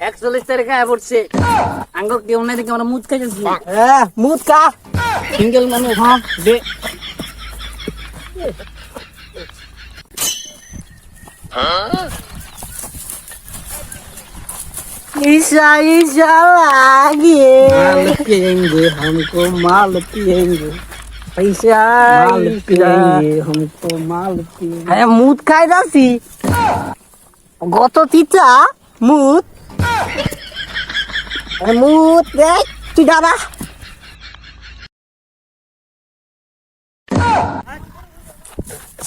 একচল্লিশ তারিখে আয় পড়ছে আঙ্গুর কেউ নাই দেখে আমরা মুদ খাইতেছি হ্যাঁ মুদ কা সিঙ্গেল মানুষ হ্যাঁ দে ईशा ईशा लागे माल पिएंगे हमको माल पिएंगे पैसा माल पिएंगे हमको माल पिएंगे হ্যাঁ মুদ খাই যাচ্ছি গত তিতা মুদ মুদ দেখ তুই দাদা।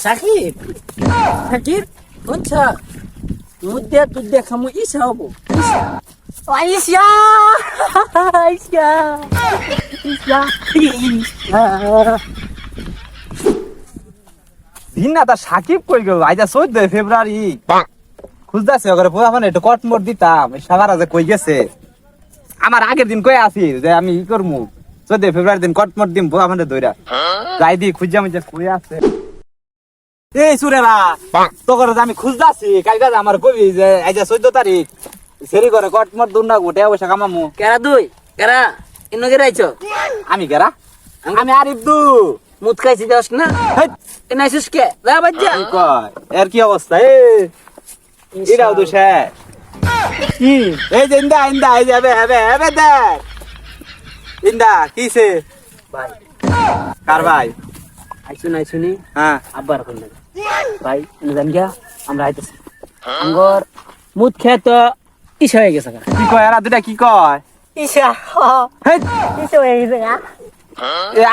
সাকিব সাকিব আচ্ছা মুদ দে তুই দেখা মুই ইসা হব। আইসা আইসা আইসা দিন না তা সাকিব কই গেল? আইজা চোদ্দ ফেব্রুয়ারি। খুঁজতেছে ওখানে পোয়া মানে একটু কটমট দিতাম। যে কই গেছে? আমার আগের দিন আসি যে আমি ই করমু। চোদ্দ ফেব্রুয়ারি দিন কটমট দিম পোয়া মানে দইরা যাই দি খুঁজা মুজা কই আছে। এই সুরেরা যে আমি খুঁজতাছি কালকে আমার কবি যে আইজা চোদ্দ তারিখ সেরি করে কটমট দুন না গোটে পয়সা কামামু। কেরা দুই? কেরা? ইন্ন কে রাইছ আমি কেরা আমি আরিফ দু। মুদ খাইছি যাস না? হেৎ, এ নাইছিস কে? যা কয়? এর কি অবস্থা? এ এটাও তো শেষ কি এই যে ইন্দা ইন্দা এই যে হবে হবে হবে দেখ ইন্দা কিসে ভাই কার ভাই আইসু নাই শুনি হ্যাঁ আব্বার করলে ভাই এনে জান গিয়া আমরা আইতেছি আঙ্গর মুদ খেয়ে তো ইসা হয়ে গেছে গা। কি কয় এরা দুটা কি কয় ইসা হেৎ, ইসা হয়ে গেছে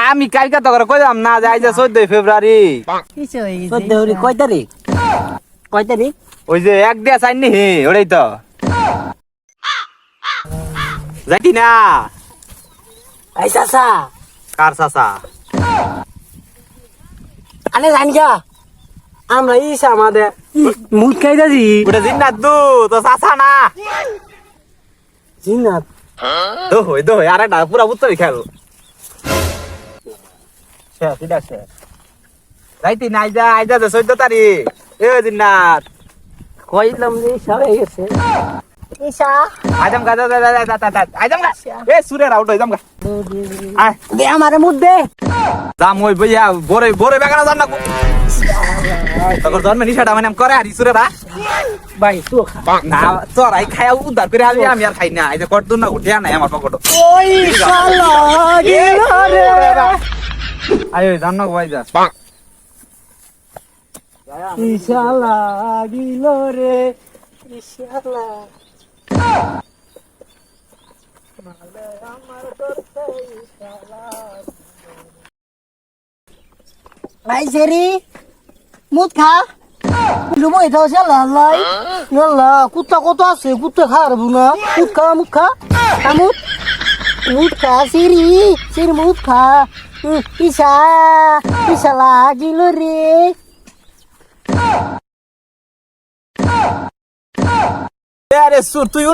আমি কালকে তো করে কইলাম না যে আজ চোদ্দই ফেব্রুয়ারি কয় তারিখ কয় তারিখ ওই যে এক দিয়া চাইনি হে ওটাই তো। যাইতি না এই চাচা। কার চাচা? আরে জানি গা আমরা ইসা আমাদের মুদ খাই যাচ্ছি ওটা জিন না দু তো চাচা না। জিনাত দোহই দোহই আর একটা পুরা উত্তরই খেল। রাইতি না আইজা আইজা যে চোদ্দ তারিখ। এ দিননাথ কইলাম যে ইসা হয়ে গেছে। ইসা আইজাম গা আইজাম গা এ সুরের আউট হইজাম গা আয়। দে আমারে মুদ দে। যাম ওই বইয়া বরে বরে বেগানা জান না তখন জন্মে নিশাটা মানে করে আর সুরেরা ভাই তো খা। না চড়াই খাই উদ্ধার করে আলি আমি আর খাই না। এই যে কটদুন না উঠিয়া নাই আমার পকেট ওই শালা গেল রে। আয় জান না ভাই যা। ইসা লাগিল রে ইসা ভাই সেরি মুদ খা। লুবো এটা হচ্ছে কুত্তা কত আছে? কুত্তা খা আর বুনা। মুদ খা মুদ খা। খা মুদ খা সিরি সিরি মুদ খা। ইসা ইসা লাগিল রে। আরে সুর তুইও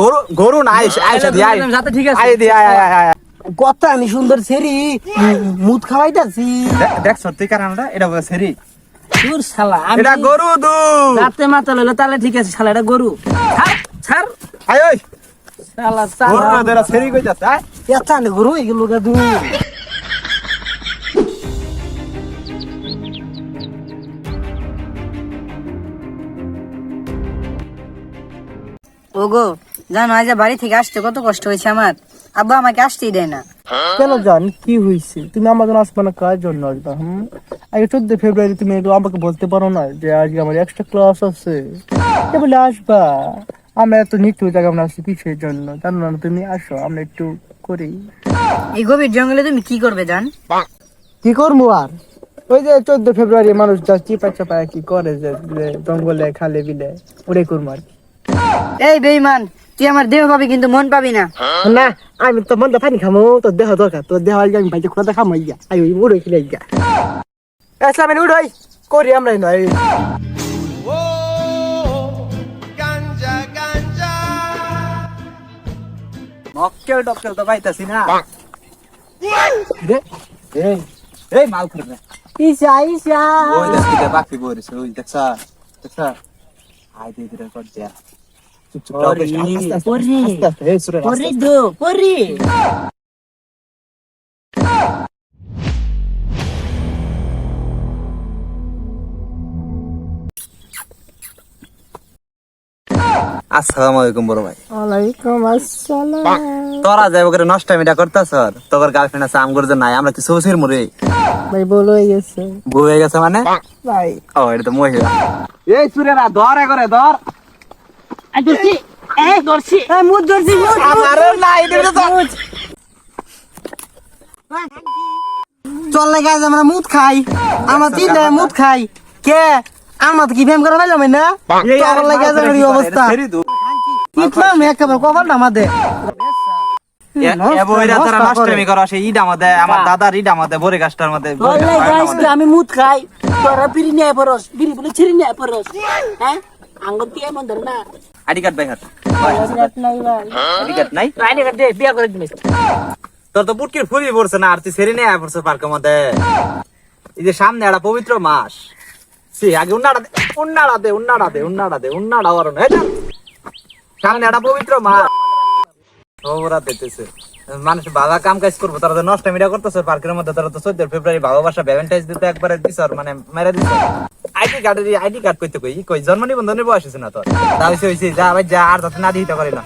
করস? গরু না দি আই সাথে ঠিক আছে। আই দি আই আই আই কত আমি সুন্দর সেরি। মুদ খাওয়াইতাছি। দেখ সত্যি কারণটা এটা সেরি। তোর শালা এটা গরু দু রাতে মাথা লইলো তাহলে ঠিক আছে শালা এটা গরু। ছাড় আই ওই। শালা গরু শালা সেরি কই এত গরু এগুলো ওগো জানো আজ বাড়ি থেকে আসতে কত কষ্ট হয়েছে আমার। আব্বা আমাকে আসতেই দেয় না। কেন জান কি হয়েছে? তুমি আমার জন্য আসবে না কার জন্য আসবে? হুম? আগে চোদ্দ ফেব্রুয়ারি তুমি একটু আমাকে বলতে পারো না যে আজকে আমার এক্সট্রা ক্লাস আছে। বলে আসবা? আমরা এত নিত্য জায়গা আমরা আসছি কিসের জন্য? জানো না তুমি আসো আমরা একটু করি। এই গভীর জঙ্গলে তুমি কি করবে জান? কি করব আর? ওই যে চোদ্দ ফেব্রুয়ারি মানুষ যা চিপা চাপা কি করে যে যে জঙ্গলে খালে বিলে ওরে করব আর কি। এই বেইমান তুই আমার দেহ পাবি কিন্তু মন পাবি না। না আমি তো মনটা পানি খামো তোর দেহ দরকার তোর দেহ আজকে আমি বাইকে খোলা খামো ইয়া আই ওই উড়ে খেলে ইয়া আসলাম আমি উড়াই করি আমরা নয় মক্কেল টক্কেল তো পাইতাছি না। দে এই এই মাল করবে ইসা ইসা ওই দেখতে পাখি বরিস ওই দেখছা দেখছা। আই দে দে কর দিয়া চুপ চুপ ওরে, আস্তে আস্তে ওরে। আস্তে আস্তে এই সুরে পরে দো পরে আসসালামু আলাইকুম বড় ভাই ওয়ালাইকুম আসসালাম তোরা যাইব করে নষ্ট মিটা করতাছ তোর গার্লফ্রেন্ড আছে আম করতে নাই আমরা কি সৌসির মুরে? ভাই বলো হয়ে গেছে। বউ হয়ে গেছে মানে? ভাই। ও এটা তো মহিলা। এই সুরে না ধর করে ধর। ধরছি। এ ধরছি। এই মুদ ধরছি মুদ আমার নাই দিবে তো চল লাগে আজ আমরা মুদ খাই। আমরা তিনটা মুদ খাই। কে? আমার কি ফেম করে পাইলাম না? চল লাগে আজ আমার এই অবস্থা। একেবারে কপালটা আমাদের। আমি মুত খাই। তোরা বিড়ি নিয়ে পরস বিড়ি বলে ছিড়ি নিয়ে পরস হ্যাঁ? দিয়ে মন ধর না? আইডি কার্ড ভাই হাত। আইডি কার্ড নাই? রাইনে কাটে বিয়া করে দিমিস তোর তো বুটকির ফুলি পড়ছে না আর তুই সেরে নেই পড়ছে পার্কের মধ্যে। এই যে সামনে একটা পবিত্র মাস। সে আগে উন্নাড়া দে উন্নাড়া দে উন্নাড়া দে উন্নাড়া দে উন্নাড়া না সামনে একটা পবিত্র মাস। ওরা দিতেছে মানুষ বাবা কাম কাজ করব, তারা তো নষ্ট মিডিয়া করতেছে, পার্কের মধ্যে তারা তো চোদ্দ ফেব্রুয়ারি ভালোবাসা ভ্যালেন্টাইন্স দিতে একবারে দিছ মানে মেরে দিছ। আইডি কার্ডের আইডি কার্ড কইতে কই? কই? জন্ম নিবন্ধনের বয়স আছে না তোর? তা হয়েছে যা ভাই, যা, আর যাতে না দিতে পারি না।